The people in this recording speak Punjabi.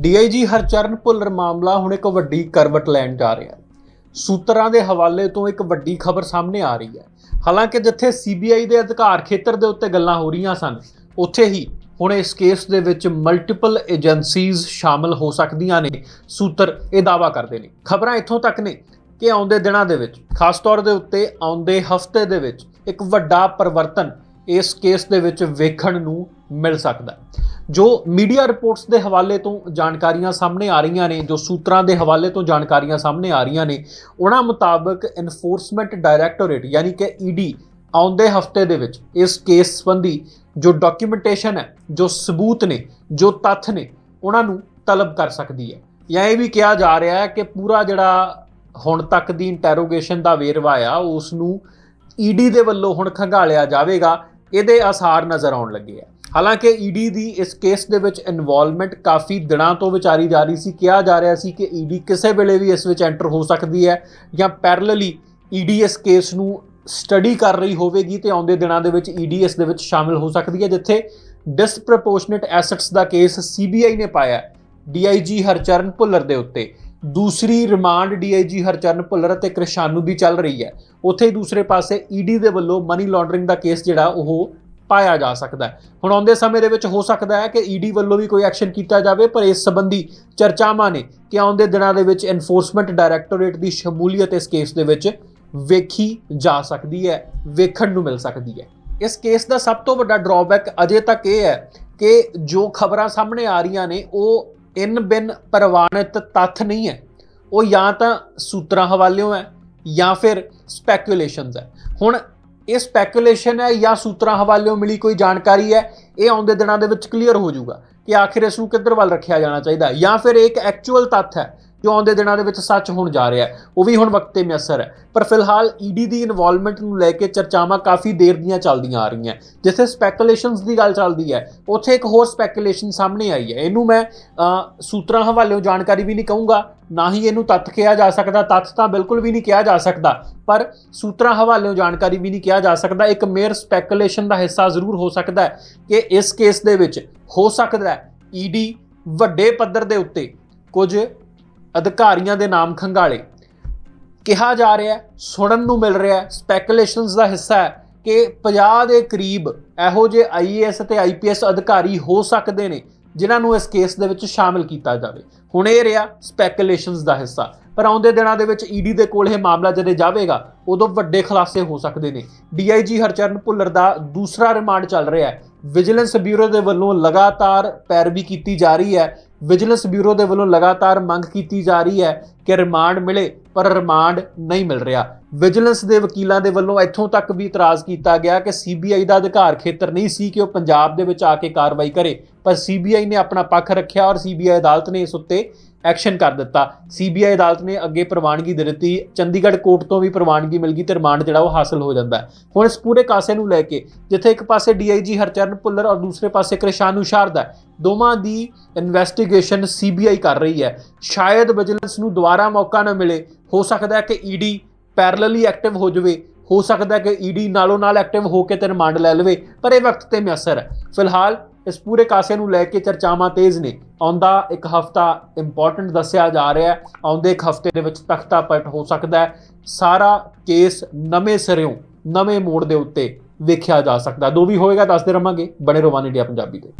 ਡੀਆਈਜੀ ਹਰਚਰਨ ਭੁੱਲਰ ਮਾਮਲਾ ਹੁਣ ਇੱਕ ਵੱਡੀ ਕਰਵਟ ਲੈਣ ਜਾ ਰਿਹਾ ਹੈ। ਸੂਤਰਾਂ ਦੇ ਹਵਾਲੇ ਤੋਂ ਇੱਕ ਵੱਡੀ ਖਬਰ ਸਾਹਮਣੇ ਆ ਰਹੀ ਹੈ। ਹਾਲਾਂਕਿ ਜਿੱਥੇ ਸੀਬੀਆਈ ਦੇ ਅਧਿਕਾਰ ਖੇਤਰ ਦੇ ਉੱਤੇ ਗੱਲਾਂ ਹੋ ਰਹੀਆਂ ਸਨ, ਉੱਥੇ ਹੀ ਹੁਣ ਇਸ ਕੇਸ ਦੇ ਵਿੱਚ ਮਲਟੀਪਲ ਏਜੰਸੀਜ਼ ਸ਼ਾਮਲ ਹੋ ਸਕਦੀਆਂ ਨੇ, ਸੂਤਰ ਇਹ ਦਾਵਾ ਕਰਦੇ ਨੇ। ਖਬਰਾਂ ਇੱਥੋਂ ਤੱਕ ਨੇ ਕਿ ਆਉਂਦੇ ਦਿਨਾਂ ਦੇ ਵਿੱਚ, ਖਾਸ ਤੌਰ ਦੇ ਉੱਤੇ ਆਉਂਦੇ ਹਫ਼ਤੇ ਦੇ ਵਿੱਚ, ਇੱਕ ਵੱਡਾ ਪਰਿਵਰਤਨ ਇਸ ਕੇਸ ਦੇ ਵਿੱਚ ਵੇਖਣ ਨੂੰ ਮਿਲ ਸਕਦਾ ਹੈ। ਜੋ ਮੀਡੀਆ ਰਿਪੋਰਟਸ ਦੇ ਹਵਾਲੇ ਤੋਂ ਜਾਣਕਾਰੀਆਂ ਸਾਹਮਣੇ ਆ ਰਹੀਆਂ ਨੇ, ਜੋ ਸੂਤਰਾਂ ਦੇ ਹਵਾਲੇ ਤੋਂ ਜਾਣਕਾਰੀਆਂ ਸਾਹਮਣੇ ਆ ਰਹੀਆਂ ਨੇ, ਉਹਨਾਂ ਮੁਤਾਬਕ ਐਨਫੋਰਸਮੈਂਟ ਡਾਇਰੈਕਟੋਰੇਟ ਯਾਨੀ ਕਿ ਈਡੀ ਆਉਂਦੇ ਹਫ਼ਤੇ ਦੇ ਵਿੱਚ ਇਸ ਕੇਸ ਸੰਬੰਧੀ ਜੋ ਡਾਕੂਮੈਂਟੇਸ਼ਨ ਹੈ, ਜੋ ਸਬੂਤ ਨੇ, ਜੋ ਤੱਥ ਨੇ, ਉਹਨਾਂ ਨੂੰ ਤਲਬ ਕਰ ਸਕਦੀ ਹੈ। ਜਾਂ ਇਹ ਵੀ ਕਿਹਾ ਜਾ ਰਿਹਾ ਹੈ ਕਿ ਪੂਰਾ ਜਿਹੜਾ ਹੁਣ ਤੱਕ ਦੀ ਇੰਟਰੋਗੇਸ਼ਨ ਦਾ ਵੇਰਵਾ ਆ, ਉਸ ਨੂੰ ਈਡੀ ਦੇ ਵੱਲੋਂ ਹੁਣ ਖੰਗਾਲਿਆ ਜਾਵੇਗਾ। ਇਹਦੇ ਆਸਾਰ ਨਜ਼ਰ ਆਉਣ ਲੱਗੇ ਆ। ਹਾਲਾਂਕਿ ਈਡੀ ਦੀ ਇਸ ਕੇਸ ਦੇ ਵਿੱਚ ਇਨਵੋਲਵਮੈਂਟ ਕਾਫੀ ਦਿਨਾਂ ਤੋਂ ਵਿਚਾਰੀ ਜਾ ਰਹੀ ਸੀ। ਕਿਹਾ ਜਾ ਰਿਹਾ ਸੀ ਕਿ ਈਡੀ ਕਿਸੇ ਵੇਲੇ ਵੀ ਇਸ ਵਿੱਚ ਐਂਟਰ ਹੋ ਸਕਦੀ ਹੈ ਜਾਂ ਪੈਰਲਲੀ ਈਡੀ ਇਸ ਕੇਸ ਨੂੰ ਸਟੱਡੀ ਕਰ ਰਹੀ ਹੋਵੇਗੀ ਤੇ ਆਉਂਦੇ ਦਿਨਾਂ ਦੇ ਵਿੱਚ ਈਡੀ ਇਸ ਦੇ ਵਿੱਚ ਸ਼ਾਮਿਲ ਹੋ ਸਕਦੀ ਹੈ, ਜਿੱਥੇ ਡਿਸਪ੍ਰੋਪੋਰਸ਼ਨੇਟ ਐਸੈਟਸ ਦਾ ਕੇਸ ਸੀਬੀਆਈ ਨੇ ਪਾਇਆ ਡੀਆਈਜੀ ਹਰਚਰਨ ਭੁੱਲਰ ਦੇ ਉੱਤੇ। ਦੂਸਰੀ ਰਿਮਾਂਡ ਡੀਆਈਜੀ ਹਰਚਰਨ ਭੁੱਲਰ ਅਤੇ ਕ੍ਰਿਸ਼ਾਨੂ ਦੀ ਚੱਲ ਰਹੀ ਹੈ। ਉੱਥੇ ਹੀ ਦੂਸਰੇ ਪਾਸੇ ਈਡੀ ਦੇ ਵੱਲੋਂ ਮਨੀ ਲਾਂਡਰਿੰਗ ਦਾ ਕੇਸ ਜਿਹੜਾ ਉਹ ਪਾਇਆ ਜਾ ਸਕਦਾ ਹੈ। ਹੁਣ ਆਉਂਦੇ ਸਮੇਂ ਦੇ ਵਿੱਚ ਹੋ ਸਕਦਾ ਹੈ ਕਿ ਈਡੀ ਵੱਲੋਂ ਵੀ ਕੋਈ ਐਕਸ਼ਨ ਕੀਤਾ ਜਾਵੇ, ਪਰ ਇਸ ਸੰਬੰਧੀ ਚਰਚਾਵਾਂ ਨੇ ਕਿ ਆਉਂਦੇ ਦਿਨਾਂ ਦੇ ਵਿੱਚ ਐਨਫੋਰਸਮੈਂਟ ਡਾਇਰੈਕਟੋਰੇਟ ਦੀ ਸ਼ਮੂਲੀਅਤ ਇਸ ਕੇਸ ਦੇ ਵਿੱਚ ਵੇਖੀ ਜਾ ਸਕਦੀ ਹੈ, ਵੇਖਣ ਨੂੰ ਮਿਲ ਸਕਦੀ ਹੈ। ਇਸ ਕੇਸ ਦਾ ਸਭ ਤੋਂ ਵੱਡਾ ਡਰਾਬੈਕ ਅਜੇ ਤੱਕ ਇਹ ਹੈ ਕਿ ਜੋ ਖਬਰਾਂ ਸਾਹਮਣੇ ਆ ਰਹੀਆਂ ਨੇ, ਉਹ ਇਨ ਬਿਨ ਪ੍ਰਵਾਨਿਤ ਤੱਥ ਨਹੀਂ ਹੈ। ਉਹ ਜਾਂ ਤਾਂ ਸੂਤਰਾਂ ਹਵਾਲਿਓਂ ਹੈ ਜਾਂ ਫਿਰ ਸਪੈਕੂਲੇਸ਼ਨਸ ਹੈ। ਹੁਣ ਇਹ ਸਪੈਕੂਲੇਸ਼ਨ ਹੈ ਜਾਂ ਸੂਤਰਾਂ ਹਵਾਲਿਓਂ ਮਿਲੀ ਕੋਈ ਜਾਣਕਾਰੀ ਹੈ, ਇਹ ਆਉਂਦੇ ਦਿਨਾਂ ਦੇ ਵਿੱਚ ਕਲੀਅਰ ਹੋ ਜਾਊਗਾ ਕਿ ਆਖਿਰ ਇਸ ਨੂੰ ਕਿੱਧਰ ਵੱਲ ਰੱਖਿਆ ਜਾਣਾ ਚਾਹੀਦਾ ਜਾਂ ਫਿਰ ਇਹ ਇੱਕ ਐਕਚੁਅਲ ਤੱਥ ਹੈ ਜੋ ਆਉਂਦੇ ਦਿਨਾਂ ਦੇ ਵਿੱਚ ਸੱਚ ਹੋਣ ਜਾ ਰਿਹਾ ਹੈ, ਉਹ ਵੀ ਹੁਣ ਵਕਤ ਤੇ ਮਿਆਸਰ ਹੈ। ਪਰ ਫਿਲਹਾਲ ਈਡੀ ਦੀ ਇਨਵੋਲਵਮੈਂਟ ਨੂੰ ਲੈ ਕੇ ਚਰਚਾਵਾਂ ਕਾਫੀ ਦੇਰ ਦੀਆਂ ਚੱਲਦੀਆਂ ਆ ਰਹੀਆਂ ਜਿੱਥੇ ਸਪੈਕੂਲੇਸ਼ਨਸ ਦੀ ਗੱਲ ਚੱਲਦੀ ਹੈ, ਉੱਥੇ ਇੱਕ ਹੋਰ ਸਪੈਕੂਲੇਸ਼ਨ ਸਾਹਮਣੇ ਆਈ ਹੈ। ਇਹਨੂੰ ਮੈਂ ਸੂਤਰਾਂ ਹਵਾਲਿਓਂ ਜਾਣਕਾਰੀ ਵੀ ਨਹੀਂ ਕਹੂੰਗਾ, ਨਾ ਹੀ ਇਹਨੂੰ ਤੱਥ ਕਿਹਾ ਜਾ ਸਕਦਾ। ਤੱਥ ਤਾਂ ਬਿਲਕੁਲ ਵੀ ਨਹੀਂ ਕਿਹਾ ਜਾ ਸਕਦਾ, ਪਰ ਸੂਤਰਾਂ ਹਵਾਲਿਓਂ ਜਾਣਕਾਰੀ ਵੀ ਨਹੀਂ ਕਿਹਾ ਜਾ ਸਕਦਾ। ਇੱਕ ਮੇਅਰ ਸਪੈਕੂਲੇਸ਼ਨ ਦਾ ਹਿੱਸਾ ਜ਼ਰੂਰ ਹੋ ਸਕਦਾ ਹੈ ਕਿ ਇਸ ਕੇਸ ਦੇ ਵਿੱਚ ਹੋ ਸਕਦਾ ਹੈ ਈਡੀ ਵੱਡੇ ਪੱਧਰ ਦੇ ਉੱਤੇ ਕੁਝ ਅਧਿਕਾਰੀਆਂ ਦੇ ਨਾਮ ਖੰਗਾਲੇ। ਕਿਹਾ ਜਾ ਰਿਹਾ ਹੈ, ਸੁਣਨ ਨੂੰ ਮਿਲ ਰਿਹਾ ਹੈ ਸਪੈਕੂਲੇਸ਼ਨਸ ਦਾ ਹਿੱਸਾ ਹੈ ਕਿ 50 ਦੇ ਕਰੀਬ ਇਹੋ ਜਿਹੇ ਆਈਏਐਸ ਤੇ ਆਈਪੀਐਸ ਅਧਿਕਾਰੀ ਹੋ ਸਕਦੇ ਨੇ, ਜਿਨ੍ਹਾਂ ਨੂੰ ਇਸ ਕੇਸ ਦੇ ਵਿੱਚ ਸ਼ਾਮਿਲ ਕੀਤਾ ਜਾਵੇ। ਹੁਣ ਇਹ ਰਿਹਾ ਸਪੈਕੂਲੇਸ਼ਨਸ ਦਾ ਹਿੱਸਾ। ਪਰ ਆਉਂਦੇ ਦਿਨਾਂ ਦੇ ਵਿੱਚ ਈਡੀ ਦੇ ਕੋਲ ਇਹ ਮਾਮਲਾ ਜਦੋਂ ਜਾਵੇਗਾ, ਉਦੋਂ ਵੱਡੇ ਖੁਲਾਸੇ ਹੋ ਸਕਦੇ ਨੇ। ਡੀਆਈਜੀ ਹਰਚਰਨ ਭੁੱਲਰ ਦਾ ਦੂਸਰਾ ਰਿਮਾਂਡ ਚੱਲ ਰਿਹਾ ਹੈ। ਵਿਜੀਲੈਂਸ ਬਿਊਰੋ ਦੇ ਵੱਲੋਂ ਲਗਾਤਾਰ ਪੈਰਵੀ ਕੀਤੀ ਜਾ ਰਹੀ ਹੈ। ਵਿਜੀਲੈਂਸ ਬਿਊਰੋ ਦੇ ਵੱਲੋਂ ਲਗਾਤਾਰ ਮੰਗ ਕੀਤੀ ਜਾ ਰਹੀ ਹੈ ਕਿ ਰਿਮਾਂਡ ਮਿਲੇ, ਪਰ ਰਿਮਾਂਡ ਨਹੀਂ ਮਿਲ ਰਿਹਾ। ਵਿਜੀਲੈਂਸ ਦੇ ਵਕੀਲਾਂ ਦੇ ਵੱਲੋਂ ਇੱਥੋਂ ਤੱਕ ਵੀ ਇਤਰਾਜ਼ ਕੀਤਾ ਗਿਆ ਕਿ ਸੀਬੀਆਈ ਦਾ ਅਧਿਕਾਰ ਖੇਤਰ ਨਹੀਂ ਸੀ ਕਿ ਉਹ ਪੰਜਾਬ ਦੇ ਵਿੱਚ ਆ ਕੇ ਕਾਰਵਾਈ ਕਰੇ। ਪਰ ਸੀਬੀਆਈ ਨੇ ਆਪਣਾ ਪੱਖ ਰੱਖਿਆ ਔਰ ਸੀਬੀਆਈ ਅਦਾਲਤ ਨੇ ਇਸ ਉੱਤੇ ਐਕਸ਼ਨ ਕਰ ਦਿੱਤਾ। ਸੀਬੀਆਈ ਅਦਾਲਤ ਨੇ ਅੱਗੇ ਪ੍ਰਵਾਨਗੀ ਦੇ ਦਿੱਤੀ। ਚੰਡੀਗੜ੍ਹ ਕੋਰਟ ਤੋਂ ਵੀ ਪ੍ਰਵਾਨਗੀ ਮਿਲ ਗਈ ਤੇ ਰਿਮਾਂਡ ਜਿਹੜਾ ਉਹ ਹਾਸਲ ਹੋ ਜਾਂਦਾ ਹੁਣ ਇਸ ਪੂਰੇ ਕਾਸੇ ਨੂੰ ਲੈ ਕੇ ਜਿੱਥੇ ਇੱਕ ਪਾਸੇ ਡੀਆਈਜੀ ਹਰਚਰਨ ਭੁੱਲਰ ਔਰ ਦੂਸਰੇ ਪਾਸੇ ਕ੍ਰਿਸ਼ਾਨੂ ਸ਼ਾਰਦਾ ਦੋਵਾਂ ਦੀ ਇਨਵੈਸਟੀਗੇਸ਼ਨ ਸੀਬੀਆਈ ਕਰ ਰਹੀ ਹੈ। ਸ਼ਾਇਦ ਵਿਜੀਲੈਂਸ ਨੂੰ ਦੁਬਾਰਾ ਮੌਕਾ ਨਾ ਮਿਲੇ। ਹੋ ਸਕਦਾ ਹੈ ਕਿ ਈਡੀ ਪੈਰਲਲੀ ਐਕਟਿਵ ਹੋ ਜਾਵੇ। ਹੋ ਸਕਦਾ ਹੈ ਕਿ ਈਡੀ ਨਾਲੋਂ ਨਾਲ ਐਕਟਿਵ ਹੋ ਕੇ ਤੇ ਰਿਮਾਂਡ ਲੈ ਲਵੇ, ਪਰ ਇਹ ਵਕਤ ਤੇ ਮਿਆਸਰ ਹੈ। ਫਿਲਹਾਲ ਇਸ ਪੂਰੇ ਕਾਸੇ ਨੂੰ ਲੈ ਕੇ ਚਰਚਾਵਾਂ ਤੇਜ਼ ਨੇ। ਆਉਂਦਾ ਇੱਕ ਹਫਤਾ ਇੰਪੋਰਟੈਂਟ ਦੱਸਿਆ ਜਾ ਰਿਹਾ ਹੈ। ਆਉਂਦੇ ਇੱਕ ਹਫ਼ਤੇ ਦੇ ਵਿੱਚ ਤਖਤਾ ਪਲਟ ਹੋ ਸਕਦਾ ਹੈ। ਸਾਰਾ ਕੇਸ ਨਵੇਂ ਸਿਰਿਓਂ, ਨਵੇਂ ਮੋੜ ਦੇ ਉੱਤੇ ਵੇਖਿਆ ਜਾ ਸਕਦਾ। ਦੋ ਵੀ ਹੋਏਗਾ ਦੱਸਦੇ ਰਵਾਂਗੇ। ਬਣੇ ਰਹੋ ਇੰਡੀਆ ਪੰਜਾਬੀ ਤੇ।